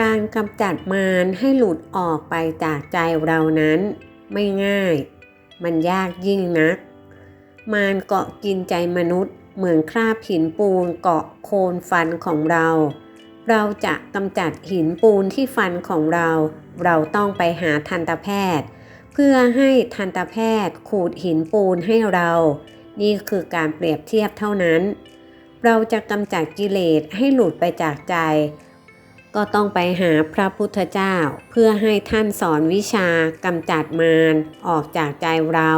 การกำจัดมารให้หลุดออกไปจากใจเรานั้น ไม่ง่าย มันยากยิ่งนัก มารเกาะกินใจมนุษย์ เหมือนคราบหินปูนเกาะโคนฟันของเรา เราจะกำจัดหินปูนที่ฟันของเรา เราต้องไปหาทันตแพทย์ เพื่อให้ทันตแพทย์ขูดหินปูนให้เรา นี่คือการเปรียบเทียบเท่านั้น เราจะกำจัดกิเลสให้หลุดไปจากใจ ก็ต้องไปหาพระพุทธเจ้า เพื่อให้ท่านสอนวิชากำจัดมารออกจากใจเรา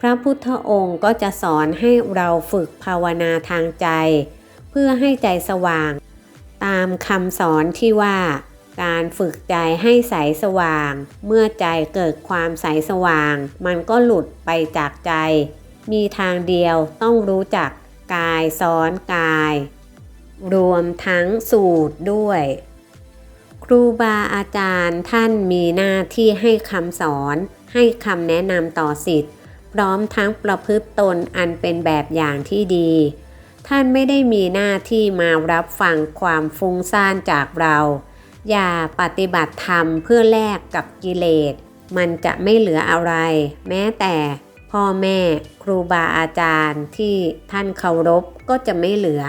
พระพุทธองค์ก็จะสอนให้เราฝึกภาวนาทางใจ เพื่อให้ใจสว่าง ตามคำสอนที่ว่า การฝึกใจให้ใสสว่าง เมื่อใจเกิดความใสสว่าง มันก็หลุดไปจากใจ มีทางเดียวต้องรู้จักกายซ้อนกาย รวมทั้งสูตรด้วย ครูบาอาจารย์ท่านมีหน้าที่ให้คำสอน ให้คำแนะนำต่อสิทธิ์พร้อมทั้งประพฤติตนอันเป็นแบบอย่างที่ดี ท่านไม่ได้มีหน้าที่มารับฟังความฟุ้งซ่านจากเรา อย่าปฏิบัติธรรมเพื่อแลกกับกิเลส มันจะไม่เหลืออะไร แม้แต่พ่อแม่ครูบาอาจารย์ที่ท่านเคารพก็จะไม่เหลือ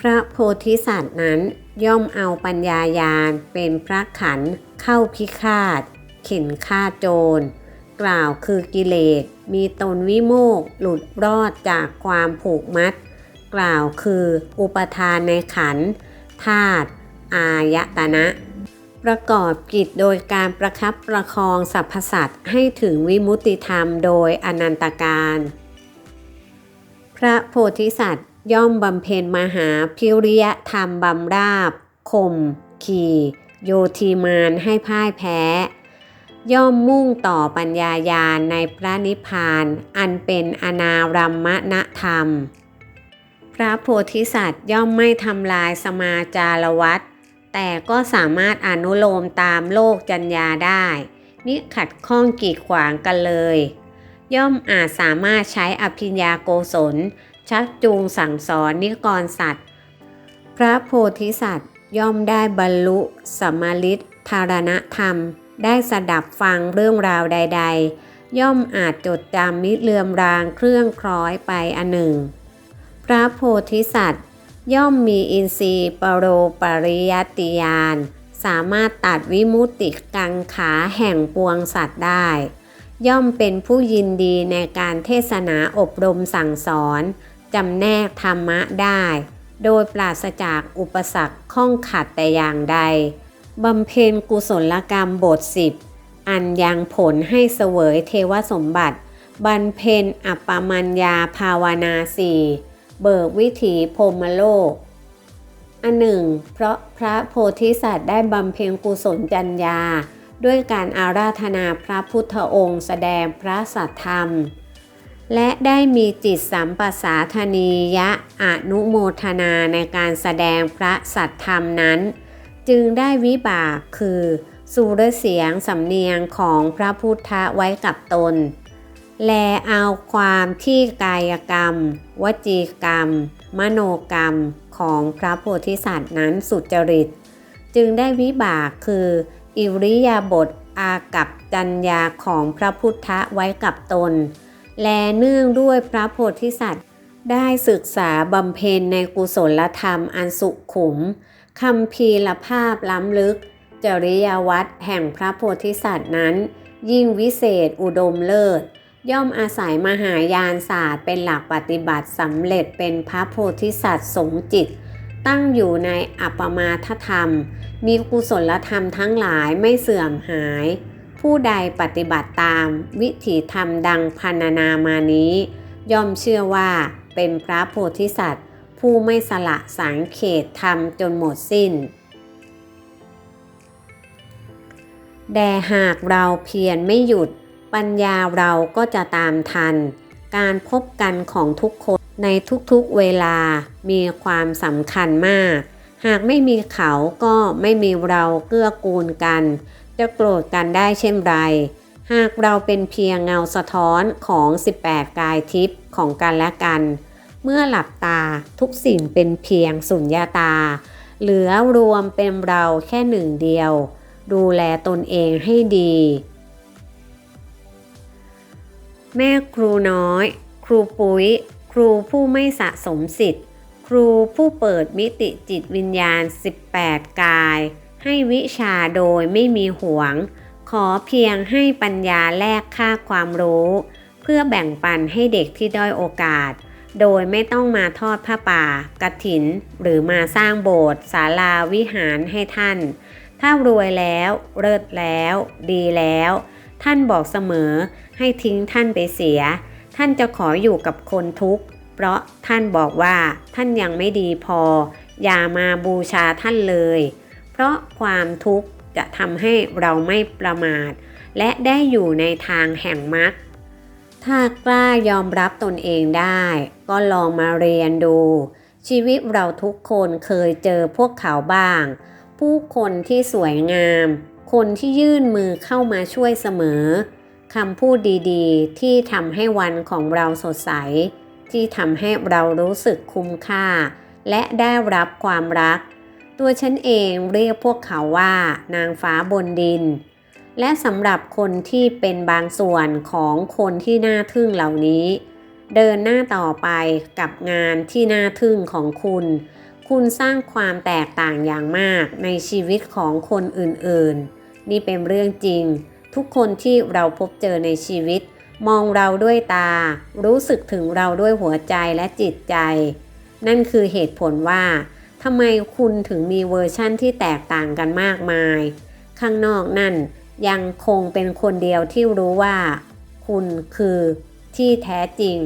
พระโพธิสัตว์นั้น ย่อมเอาปัญญายาณเป็นพระขันเข้าพิฆาต เข็นฆ่าโจร กล่าวคือกิเลส มีตนวิโมกหลุดรอดจากความผูกมัด กล่าวคืออุปทานในขันธาตุอายตนะ ประกอบกิจโดยการประคับประคองสรรพสัตว์ให้ถึงวิมุตติธรรมโดยอนันตการ พระโพธิสัตว์ ย่อมบำเพ็ญมหาพิริยธรรมบำราบข่มขี่โยธีมานให้พ่ายแพ้ ย่อมมุ่งต่อปัญญายาณในพระนิพพาน อันเป็นอนารัมมณธรรม พระโพธิสัตว์ย่อมไม่ทำลายสมาจารวัตแต่ก็สามารถอนุโลมตามโลกจัญญาได้มิขัดข้องกีดขวางกันเลย ย่อมอาจสามารถใช้อภิญญาโกศล ชักจูงสั่งสอนนิกรสัตว์ พระโพธิสัตว์ย่อมได้บรรลุสมมาลิทธารณธรรม ได้สดับฟังเรื่องราวใด ๆ ย่อมอาจจดจำมิเลือมรางเครื่องคล้อยไปอันหนึ่ง พระโพธิสัตว์ย่อมมีอินทรีย์ปรโรปริยติยานสามารถตัดวิมุติกังขาแห่งปวงสัตว์ได้ ย่อมเป็นผู้ยินดีในการเทศนาอบรมสั่งสอน จำแนกธรรมะได้ โดยปราศจากอุปสรรคข้องขัดแต่อย่างใดบำเพ็ญกุศลกรรมบทสิบอันยังผลให้เสวยเทวสมบัติบรรเพ็ญอัปปมัญญาภาวนาสี่เบิกวิถีพรมโลก อันหนึ่ง เพราะพระโพธิสัตว์ได้บำเพ็ญกุศลจัญญา ด้วยการอาราธนาพระพุทธองค์แสดงพระสัทธรรม และได้มีจิตสัมปสาธนียะอนุโมทนาในการแสดงพระสัทธรรมนั้น จึงได้วิบากคือสุรเสียงสำเนียงของพระพุทธไว้กับตน แลเอาความที่กายกรรม วจีกรรม มโนกรรมของพระโพธิสัตว์นั้นสุจริต จึงได้วิบากคือ อิริยาบถอากับจัญญาของพระพุทธไว้กับตน และเนื่องด้วยพระโพธิสัตว์ ได้ศึกษาบำเพ็ญในกุศลธรรมอันสุขุมคำพีรภาพล้ำลึก จริยวัตรแห่งพระโพธิสัตว์นั้น ยิ่งวิเศษอุดมเลิศ ย่อมอาศัยมหายานศาสตร์เป็นหลักปฏิบัติสำเร็จเป็นพระโพธิสัตว์สงจิต ตั้งอยู่ในอัปปมาทธรรม มีกุศลธรรมทั้งหลายไม่เสื่อมหาย ผู้ใดปฏิบัติตามวิถีธรรมดังพันนามานี้ ย่อมเชื่อว่าเป็นพระโพธิสัตว์ ผู้ไม่สละสังเขตธรรมจนหมดสิ้น แด่หากเราเพียรไม่หยุด ปัญญาเราก็จะตามทัน การพบกันของทุกคนในทุกๆเวลามีความสำคัญมาก หากไม่มีเขาก็ไม่มีเราเกื้อกูลกัน จะโกรธกันได้เช่นไร หากเราเป็นเพียงเงาสะท้อนของ 18 กายทิพย์ของกันและกัน เมื่อหลับตาทุกสิ่งเป็นเพียงสุญญาตา เหลือรวมเป็นเราแค่หนึ่งเดียว ดูแลตนเองให้ดี แม่ครูน้อย ครูปุ้ย ครูผู้ไม่สะสมสิทธิ์ ครูผู้เปิดมิติจิตวิญญาณ 18 กาย ให้วิชาโดยไม่มีหวง ขอเพียงให้ปัญญาแลกค่าความรู้ เพื่อแบ่งปันให้เด็กที่ด้อยโอกาส โดยไม่ต้องมาทอดผ้าป่ากระถิน หรือมาสร้างโบสถ์ศาลาวิหารให้ท่าน ถ้ารวยแล้วเลิศแล้ว ดีแล้ว ท่านบอกเสมอให้ทิ้งท่านไปเสีย ท่านจะขออยู่กับคนทุกข์เพราะท่านบอกว่าท่านยังไม่ดีพอ อย่ามาบูชาท่านเลย เพราะความทุกข์จะทำให้เราไม่ประมาท และได้อยู่ในทางแห่งมรรคถ้ากล้ายอมรับตนเองได้ ก็ลองมาเรียนดู ชีวิตเราทุกคนเคยเจอพวกเขาบ้าง ผู้คนที่สวยงาม คนที่ยื่นมือเข้ามาช่วยเสมอคำพูดดีๆ ที่ทำให้วันของเราสดใส ที่ทำให้เรารู้สึกคุ้มค่า และได้รับความรัก ตัวฉันเองเรียกพวกเขาว่านางฟ้าบนดิน และสำหรับคนที่เป็นบางส่วนของคนที่น่าทึ่งเหล่านี้ เดินหน้าต่อไปกับงานที่น่าทึ่งของคุณ คุณสร้างความแตกต่างอย่างมากในชีวิตของคนอื่นๆ นี่เป็นเรื่องจริง ทุกคนที่เราพบเจอในชีวิต มองเราด้วยตา รู้สึกถึงเราด้วยหัวใจและจิตใจ นั่นคือเหตุผลว่า ทำไมคุณถึงมีเวอร์ชั่นที่แตกต่างกันมากมาย ข้างนอกนั่นยังคงเป็นคนเดียวที่รู้ว่า คุณคือที่แท้จริง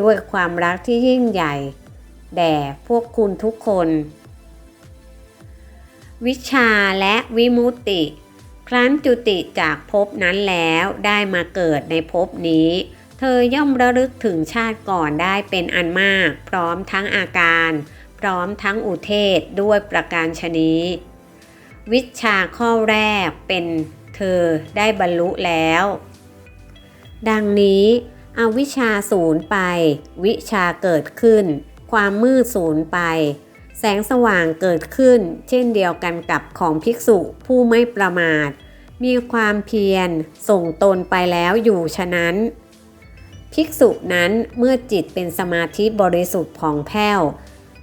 ด้วยความรักที่ยิ่งใหญ่ แด่พวกคุณทุกคน วิชาและวิมุตติ ครั้นจุติจากภพนั้นแล้วได้มาเกิดในภพนี้ เธอย่อมระลึกถึงชาติก่อนได้เป็นอันมาก พร้อมทั้งอาการ พร้อมทั้งอุเทศด้วยประการชนี้ วิชาข้อแรกเป็นเธอได้บรรลุแล้ว ดังนี้เอาวิชาศูนย์ไป วิชาเกิดขึ้น ความมืดศูนย์ไป แสงสว่างเกิดขึ้น เช่นเดียวกันกับของภิกษุผู้ไม่ประมาท มีความเพียรส่งตนไปแล้วอยู่ฉะนั้น ภิกษุนั้นเมื่อจิตเป็นสมาธิบริสุทธิ์ผ่องแผ้ว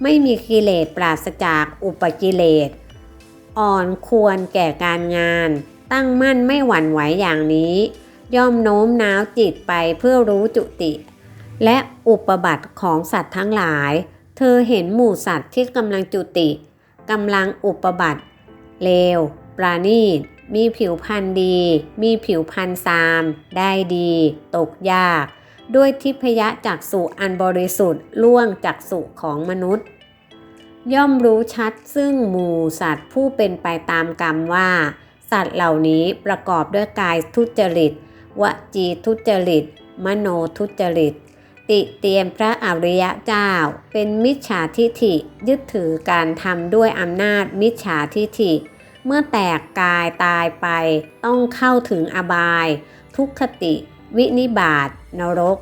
ไม่มีกิเลสปราศจากอุปกิเลส อ่อนควรแก่การงาน ตั้งมั่นไม่หวั่นไหวอย่างนี้ ย่อมโน้มน้าวจิตไปเพื่อรู้จุติ และอุปบัติของสัตว์ทั้งหลาย เธอเห็นหมู่สัตว์ที่กำลังจุติกำลังอุปบัติเลว ปราณีต มีผิวพรรณดี มีผิวพรรณซาม ได้ดี ตกยาก ด้วยทิพยะจักษุอันบริสุทธิ์ล่วงจักษุของมนุษย์ ย่อมรู้ชัดซึ่งหมู่สัตว์ผู้เป็นไปตามกรรมว่า สัตว์เหล่านี้ประกอบด้วยกายทุจริต วจีทุจริต มโนทุจริต ติเตียนพระอริยเจ้า เป็นมิจฉาทิฐิยึดถือการทำด้วยอำนาจมิจฉาทิฐิ เมื่อแตกกายตายไปต้องเข้าถึงอบาย ทุกขติ วินิบาตนรก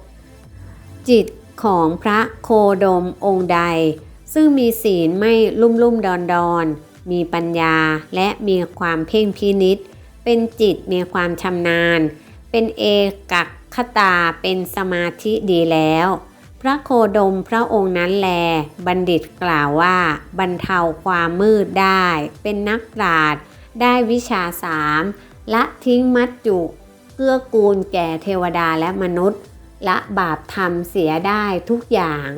จิตของพระโคดมองค์ใด ซึ่งมีศีลไม่ลุ่มลุ่มดอนดอนมีปัญญาและมีความเพ่งพินิษเป็นจิตมีความชำนาญ เป็นเอกักขตาเป็นสมาธิดีแล้ว พระโคดมพระองค์นั้นแล บัณฑิตกล่าวว่าบรรเทาความมืดได้ เป็นนักปราชญ์ได้วิชาสามละทิ้งมัจจุเกื้อกูลแก่เทวดาและมนุษย์ ละบาปธรรมเสียได้ทุกอย่าง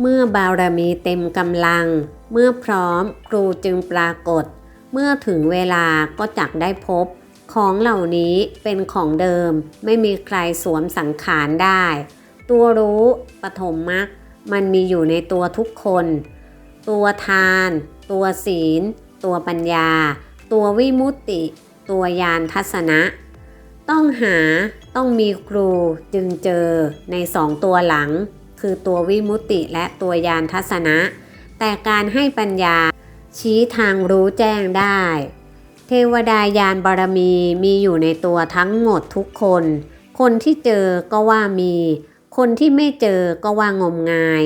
เมื่อบารมีเต็มกำลัง เมื่อพร้อมครูจึงปรากฏ เมื่อถึงเวลาก็จักได้พบ ของเหล่านี้เป็นของเดิมไม่มีใครสวมสังขารได้ ตัวรู้ปฐมมรรคมันมีอยู่ในตัวทุกคน ตัวทาน ตัวศีล ตัวปัญญา ตัววิมุตติ ตัวยานทัศนะ ต้องหาต้องมีครูจึงเจอในสองตัวหลัง คือตัววิมุติและตัวยานทัศนะ แต่การให้ปัญญาชี้ทางรู้แจ้งได้ เทวดายานบารมีมีอยู่ในตัวทั้งหมดทุกคน คนที่เจอก็ว่ามี คนที่ไม่เจอก็ว่างมงาย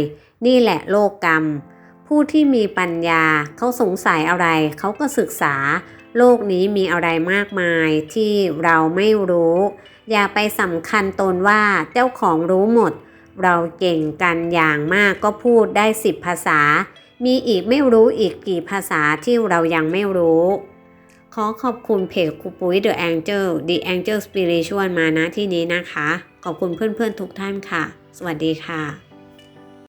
นี่แหละโลกกรรม ผู้ที่มีปัญญาเขาสงสัยอะไรเขาก็ศึกษา โลกนี้มีอะไรมากมายที่เราไม่รู้ อย่าไปสำคัญตนว่าเจ้าของรู้หมด เราเก่งกันอย่างมากก็พูดได้สิบภาษา มีอีกไม่รู้อีกกี่ภาษาที่เรายังไม่รู้ ขอขอบคุณเพจครูปุ้ย The Angel The Angel Spiritual มานะที่นี้นะคะ ขอบคุณเพื่อนๆทุกท่านค่ะ สวัสดีค่ะ